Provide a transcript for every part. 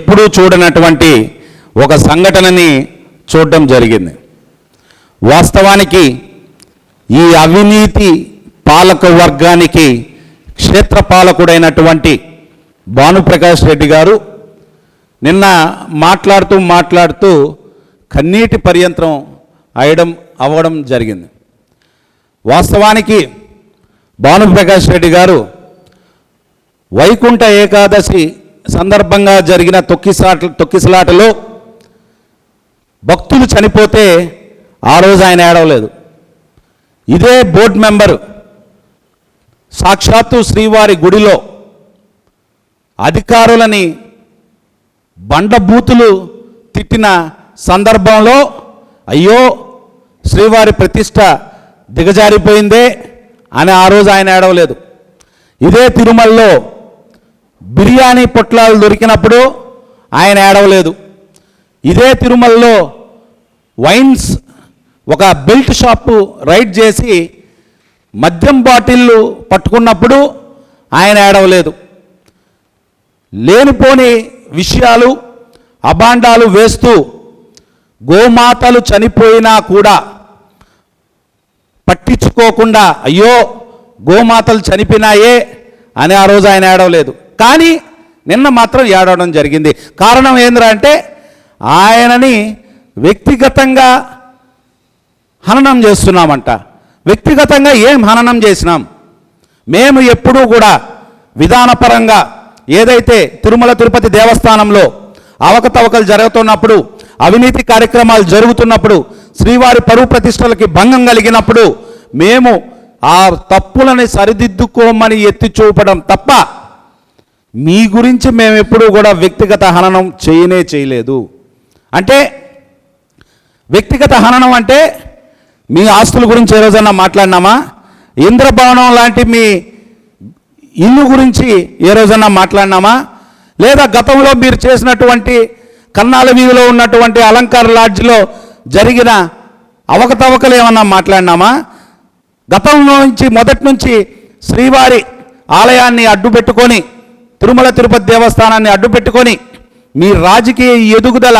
ఎప్పుడూ చూడనటువంటి ఒక సంఘటనని చూడడం జరిగింది. వాస్తవానికి ఈ అవినీతి పాలక వర్గానికి క్షేత్రపాలకుడైనటువంటి భానుప్రకాష్ రెడ్డి గారు నిన్న మాట్లాడుతూ మాట్లాడుతూ కన్నీటి పర్యంత్రం అయ్యడం అవ్వడం జరిగింది. వాస్తవానికి భానుప్రకాష్ రెడ్డి గారు వైకుంఠ ఏకాదశి సందర్భంగా జరిగిన తొక్కిసాట తొక్కిసలాటలో భక్తులు చనిపోతే ఆ రోజు ఆయన ఏడవలేదు. ఇదే బోర్డు మెంబరు సాక్షాత్తు శ్రీవారి గుడిలో అధికారులని బండబూతులు తిట్టిన సందర్భంలో అయ్యో శ్రీవారి ప్రతిష్ట దిగజారిపోయిందే అని ఆ రోజు ఆయన ఏడవలేదు. ఇదే తిరుమలలో బిర్యానీ పొట్లాలు దొరికినప్పుడు ఆయన ఏడవలేదు. ఇదే తిరుమలలో వైన్స్ ఒక బెల్ట్ షాపు రైడ్ చేసి మద్యం బాటిళ్ళు పట్టుకున్నప్పుడు ఆయన ఏడవలేదు. లేనిపోని విషయాలు అభాండాలు వేస్తూ గోమాతలు చనిపోయినా కూడా పట్టించుకోకుండా అయ్యో గోమాతలు చనిపోయినాయే అని ఆ రోజు ఆయన ఏడవలేదు. కానీ నిన్న మాత్రం ఏడవడం జరిగింది. కారణం ఏంద్రా అంటే ఆయనని వ్యక్తిగతంగా హననం చేస్తున్నామంట. వ్యక్తిగతంగా ఏం హననం చేసినాం? మేము ఎప్పుడూ కూడా విధానపరంగా ఏదైతే తిరుమల తిరుపతి దేవస్థానంలో అవకతవకలు జరుగుతున్నప్పుడు అవినీతి కార్యక్రమాలు జరుగుతున్నప్పుడు శ్రీవారి పరువు ప్రతిష్టలకి భంగం కలిగినప్పుడు మేము ఆ తప్పులని సరిదిద్దుకోమని ఎత్తి చూపడం తప్ప మీ గురించి మేము ఎప్పుడూ కూడా వ్యక్తిగత హననం చేయనే చేయలేదు. అంటే వ్యక్తిగత హననం అంటే మీ ఆస్తుల గురించి ఏ రోజైనా మాట్లాడినామా? ఇంద్రభవనం లాంటి మీ ఇల్లు గురించి ఏ రోజన్నా మాట్లాడినామా? లేదా గతంలో మీరు చేసినటువంటి కన్నాల వీధిలో ఉన్నటువంటి అలంకార లాడ్జ్లో జరిగిన అవకతవకలు ఏమన్నా మాట్లాడినామా? గతంలో నుంచి మొదటి నుంచి శ్రీవారి ఆలయాన్ని అడ్డుపెట్టుకొని తిరుమల తిరుపతి దేవస్థానాన్ని అడ్డుపెట్టుకొని మీ రాజకీయ ఎదుగుదల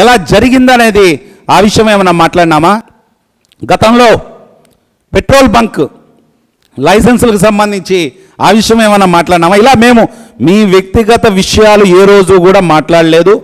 ఎలా జరిగిందనేది ఆ విషయం ఏమైనా మాట్లాడినామా? గతంలో పెట్రోల్ బంక్ లైసెన్సులకు సంబంధించి ఆ విషయం ఏమైనా మాట్లాడినామా? ఇలా మేము మీ వ్యక్తిగత విషయాలు ఏ రోజు కూడా మాట్లాడలేదు.